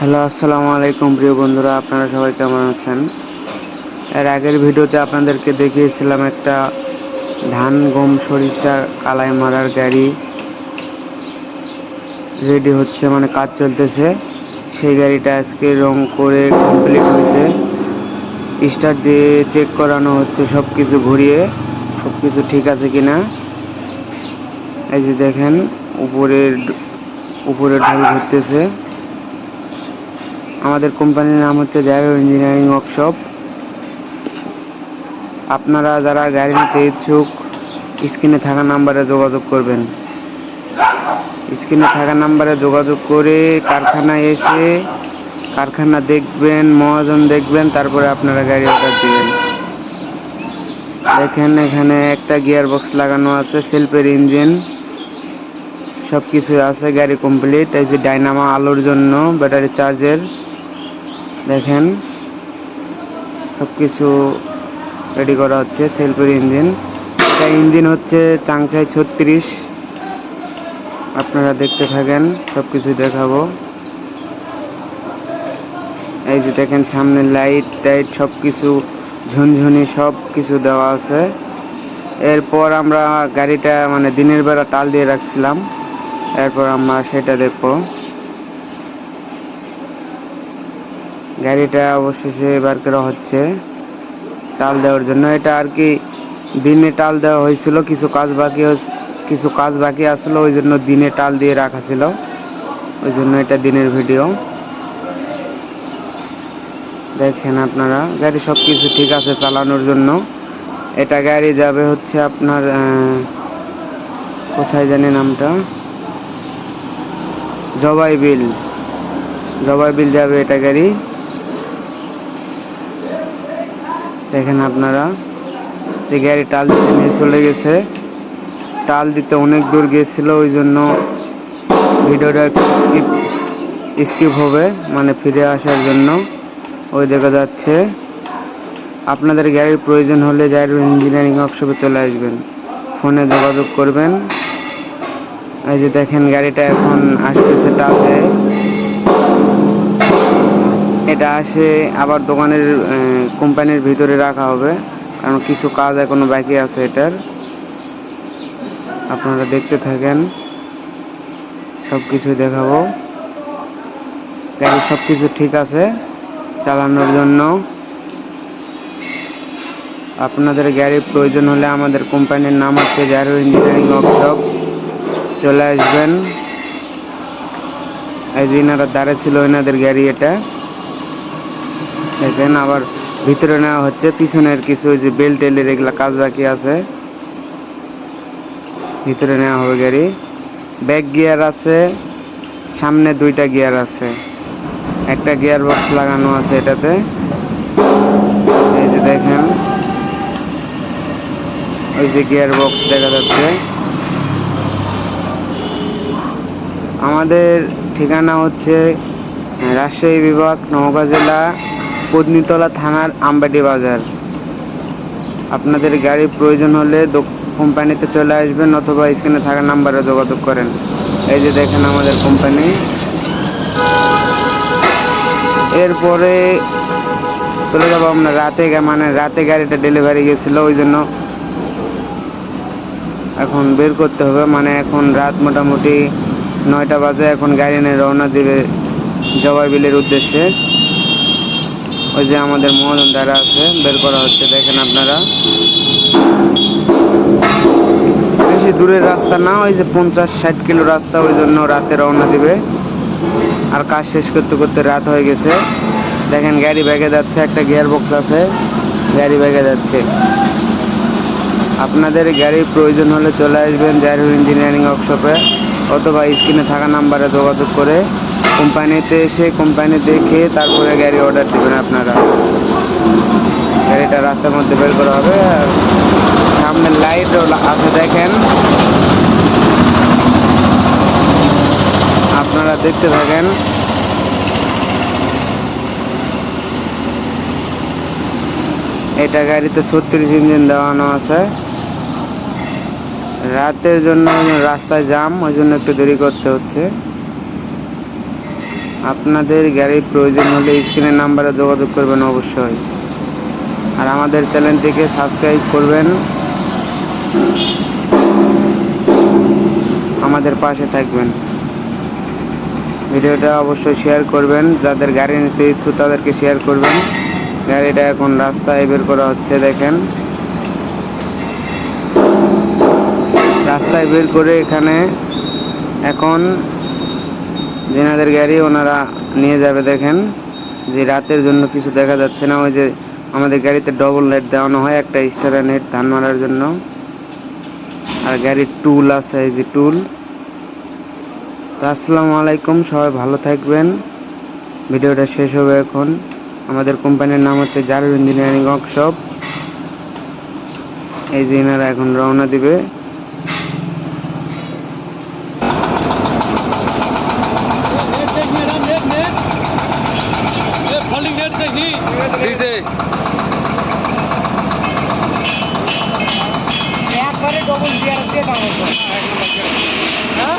Hello, আসসালামু আলাইকুম প্রিয় বন্ধুরা, আপনারা সবাই কেমন আছেন? এর আগের ভিডিওতে আপনাদেরকে দেখিয়েছিলাম একটা ধান, গম, সরিষা, কালাই মারার গাড়ি রেডি হচ্ছে মানে কাজ চলতেছে। সেই গাড়িটা আজকে রং করে কমপ্লিট হয়েছে। স্টার দিয়ে চেক করানো হচ্ছে সব কিছু ঘুরিয়ে সব কিছু ঠিক আছে কি না এই যে দেখেন, উপরের, উপরে ঢাল ঘুরতেছে। আমাদের কোম্পানির নাম হচ্ছে জায়গা ইঞ্জিনিয়ারিং ওয়ার্কশপ আপনারা যারা গাড়ি নিতে ইচ্ছুক স্ক্রিনে থাকা নাম্বারে যোগাযোগ করবেন। স্ক্রিনে থাকা নাম্বারে যোগাযোগ করে কারখানায় এসে কারখানা দেখবেন, মহাজন দেখবেন, তারপরে আপনারা গাড়ি অর্ডার দিবেন। দেখেন এখানে একটা গিয়ার বক্স লাগানো আছে সেলফের ইঞ্জিন সব কিছু আছে, গাড়ি কমপ্লিট এই যে ডাইনামা আলোর জন্য ব্যাটারি চার্জের দেখেন সব কিছু রেডি করা হচ্ছে সেলফের ইঞ্জিন এটা ইঞ্জিন হচ্ছে চাংচাই ছত্রিশ। আপনারা দেখতে থাকেন সব কিছু দেখাবো। এই যে দেখেন, সামনে লাইট টাইট সব কিছু ঝুনঝুনি সব কিছু দেওয়া আছে। এরপর আমরা গাড়িটা মানে দিনের বেলা টাল দিয়ে রাখছিলাম। এরপর আমরা সেটা দেখব। গাড়িটা অবশেষে বার করা হচ্ছে। টাল দেওয়ার জন্য। এটা আর কি দিনে টাল দেওয়া হয়েছিল, কিছু কাজ বাকি কিছু কাজ বাকি আসলো, ওই জন্য দিনে টাল দিয়ে রাখা ছিল। ওই জন্য এটা দিনের ভিডিও। দেখেন আপনারা, গাড়ি সব কিছু ঠিক আছে চালানোর জন্য। এটা গাড়ি যাবে হচ্ছে আপনার কোথায় জানি নামটা? জবাই বিল জবাই বিল যাবে এটা গাড়ি। দেখেন আপনারা, যে গাড়ি টাল দিতে নিয়ে চলে গেছে। টাল দিতে অনেক দূর গিয়েছিল, ওই জন্য ভিডিওটা স্কিপ স্কিপ হবে মানে ফিরে আসার জন্য। ওই দেখা যাচ্ছে, আপনাদের গাড়ির প্রয়োজন হলে গাড়ির ইঞ্জিনিয়ারিং ওয়ার্কশপে চলে আসবেন। ফোনে যোগাযোগ করবেন। এই যে দেখেন, গাড়িটা এখন আসতেছে টালে এটা আসে আবার দোকানের কোম্পানির ভিতরে রাখা হবে। কারণ কিছু কাজ এখনও বাকি আছে এটার। আপনারা দেখতে থাকেন। সব কিছু দেখাবো। গাড়ি সব কিছু ঠিক আছে চালানোর জন্য। আপনাদের গাড়ির প্রয়োজন হলে আমাদের কোম্পানির নাম হচ্ছে জারো ইঞ্জিনিয়ারিং ওয়ার্কশপ চলে আসবেন। এই যে এনারা দাঁড়ে ছিল এনাদের গাড়ি এটা। দেখেন আবার ভিতরে নেওয়া হচ্ছে, পিছনের কিছু ওই যে বেল্ট টেলের এগুলা কাজ বাকি আছে। ভিতরে নেওয়া হবে গাড়ি। ব্যাক গিয়ার আছে, সামনে দুইটা গিয়ার আছে। একটা গিয়ার বক্স লাগানো আছে এটাতে। এই যে দেখেন। ওই যে গিয়ার বক্স দেখা যাচ্ছে। আমাদের ঠিকানা হচ্ছে রাজশাহী বিভাগ, নওগাঁ জেলা পদ্নীতলা থানার আমবাটি বাজার। আপনাদের গাড়ির প্রয়োজন হলে কোম্পানিতে চলে আসবেন অথবা স্ক্রিনে থাকা নাম্বারে যোগাযোগ করেন। এই যে দেখেন আমাদের কোম্পানি। এরপরে চলে যাব আমরা রাতে মানে রাতে গাড়িটা ডেলিভারি গেছিল, ওই জন্য এখন বের করতে হবে। মানে এখন রাত মোটামুটি নয়টা বাজে, এখন গাড়ি নিয়ে রওনা দিবে জবাই বিলের উদ্দেশ্যে। ওই যে আমাদের মহাজন দ্বারা আছে, বের করা হচ্ছে, দেখেন আপনারা। বেশি দূরের রাস্তা না, ওই যে পঞ্চাশ ষাট কিলো রাস্তা, ওই জন্য রাতে রওনা দিবে। আর কাজ শেষ করতে করতে রাত হয়ে গেছে। দেখেন গাড়ি ব্যাগে যাচ্ছে, একটা গিয়ার বক্স আছে, গাড়ি ব্যাগে যাচ্ছে। আপনাদের গাড়ির প্রয়োজন হলে চলে আসবেন জাহির ইঞ্জিনিয়ারিং ওয়ার্কশপে, অথবা স্ক্রিনে থাকা নাম্বারে যোগাযোগ করে কোম্পানিতে এসে কোম্পানি দেখে তারপরে গাড়ি অর্ডার দেবেন আপনারা। গাড়িটা রাস্তার মধ্যে বের করা হবে আর সামনে লাইট আছে দেখেন। আপনারা দেখতে থাকেন। এটা গাড়িতে ছত্রিশ ইঞ্জিন দেওয়ানো আছে। রাতের জন্য রাস্তায় জাম ওই জন্য একটু দেরি করতে হচ্ছে। আপনাদের গাড়ির প্রয়োজন হলে স্ক্রিনের নাম্বারে যোগাযোগ করবেন অবশ্যই। আর আমাদের চ্যানেলটিকে সাবস্ক্রাইব করবেন। আমাদের পাশে থাকবেন। ভিডিওটা অবশ্যই শেয়ার করবেন। যাদের গাড়ি নিতে ইচ্ছুক তাদেরকে শেয়ার করবেন। গাড়িটা এখন রাস্তায় বের করা হচ্ছে, দেখেন। রাস্তায় বের করে এখানে এখন যেনাদের গাড়ি ওনারা নিয়ে যাবে দেখেন। যে রাতের জন্য কিছু দেখা যাচ্ছে না, ওই যে আমাদের গাড়িতে ডবল লাইট দেওয়ানো হয় একটা স্টারা নেট ধান মারার জন্য। আর গাড়ির টুল আছে, এই যে টুল আসসালামু আলাইকুম, সবাই ভালো থাকবেন। ভিডিওটা শেষ হবে এখন। আমাদের কোম্পানির নাম হচ্ছে জারু ইঞ্জিনিয়ারিং ওয়ার্কশপ। এই যে এনারা এখন রওনা দিবে। একেবারে ডবল গিয়ার দিয়ে নামাবো হ্যাঁ?